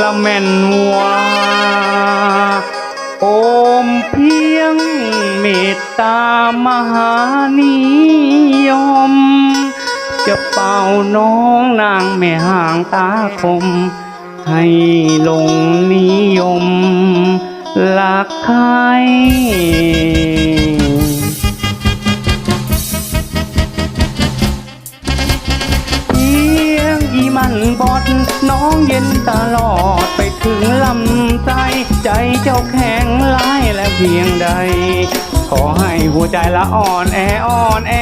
ละแม่นว่าโอมเพียงเมตตามหานิยม จะเป่าน้องนางแม่ห่างตาคม ให้ลงนิยมหลักใคร มันบอดน้องเย็นตลอดไปถึงลำใจใจเจ้าแข็งร้ายและเพียงใด ขอให้หัวใจละอ่อนแออ่อนแอ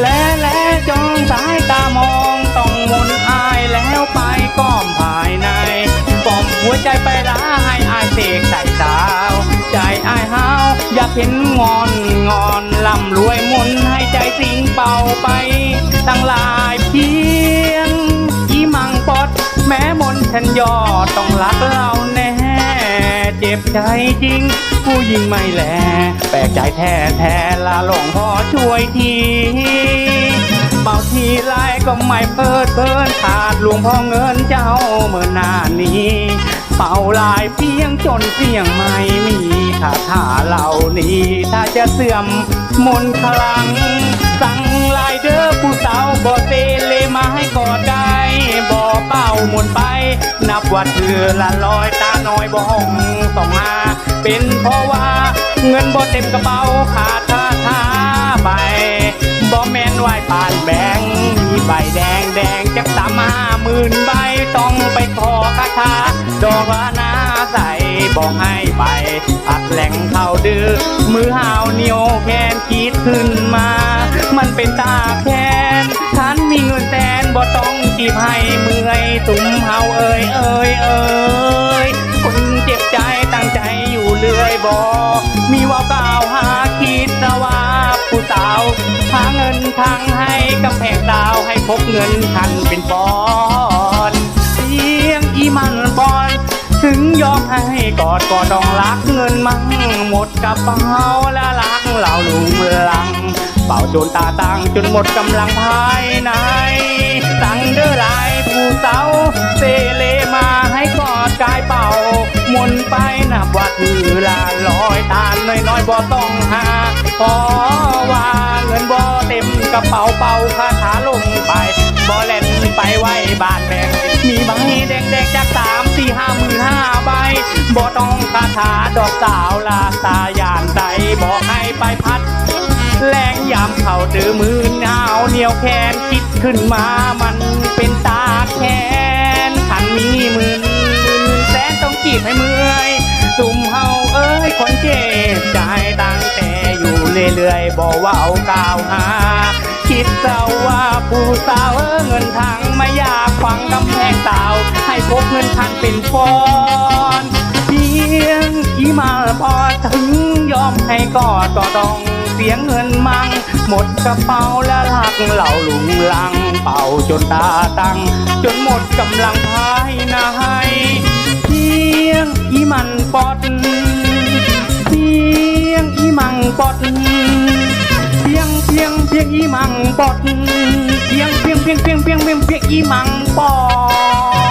และและจ้องสายตามองต้องมนอายแล้วไปก้อมภายในกล่อมหัวใจไปละให้อายเสกใส่สาว ใจอายหาวอยากเห็นงอนงอนลำรวยมนให้ใจสิงเป่าไปตั้งลา ฉันยอดต้องรักเราแน่ เจ็บใจจริง ผู้หญิงไม่แล แปลกใจแท้แท้ลาหลงพ่อช่วยทีเป่าทีไรก็ไม่เปิดเพิ่นขาดหลวงพ่อเงินเจ้าเมื่อหน้านี้เป่าลายเพียงจนเสียงไม่มีคาถาเหล่านี้ ถ้าจะเสื่อมมนต์พลัง สั่งลายเด้อผู้ ว่าเธอละลอยตาน้อยบ่ห้องต้องหาเป็นเพราะว่าเงินบ่เต็มกระเป๋าขาดท่าท่าไปบ่แม่นไหวปานแบงมีใบแดงแดงจักสามห้าหมื่นใบต้องไปขอคาถาดอกละนาใส่บอกให้ไปอัดแหล่งเข้าดื้อมือหาวเหนียวแขนคิดขึ้นมา มันเป็นตาแค้นฉันมีเงินแสนบ่ต้องจีบให้ ตุ่มเฮาเอ้ยเอ้ยเอ้ยคนเจ็บใจตั้งใจอยู่เรื่อยบ่มีว่ากล่าวหาคิดนะว่าผู้สาว หาเงินทางให้กำแพงดาวให้พบเงินทันเป็นปอนเพียงอีมันบอลถึงยอมให้กอดก็ต้องรักเงินมั่งหมดกระเป๋าและรักเราลุงลัง เป่าจนตาตั้งจนหมดกำลังภายในสั่งเด้อหลายผู้สาว บ่ต้องหาพราะว่าเงินบ่เต็มกระเป๋าเป่าคาถาลงไปบ่เล่นไปไว้บานแบงมีใบแดงๆจากสามสี่ห้าหมื่นห้าใบบ่ต้องคาถาดอกสาวลาตายานใดบอกให้ไปพัด แรงยามเข่าเดือมือหนาวเหนียวแขนคิดขึ้นมามันเป็นตาแค้นขันมีหมื่นมืนแสนต้องจีบให้มือ บอกว่าเอากล่าวหา คิดเศร้าว่าผู้สาวเงินทางไม่อยากฟังกำแพงสาว ให้พบเงินทันเป็นฟอนเพียงอีมาพอถึงยอมให้กอดก็ต้องเสียงเงินมั่งหมดกระเป๋าและหักเหล่าลุงลัง เป่าจนตาตั้ง จนหมดกำลังภายในเพียงอีมันปอดเพียงอีมังปอดเพียงเพียงเพียงอีมังปอดเพียงเพียงเพียงเพียงเพียงเพียงเพียงอีมังปอด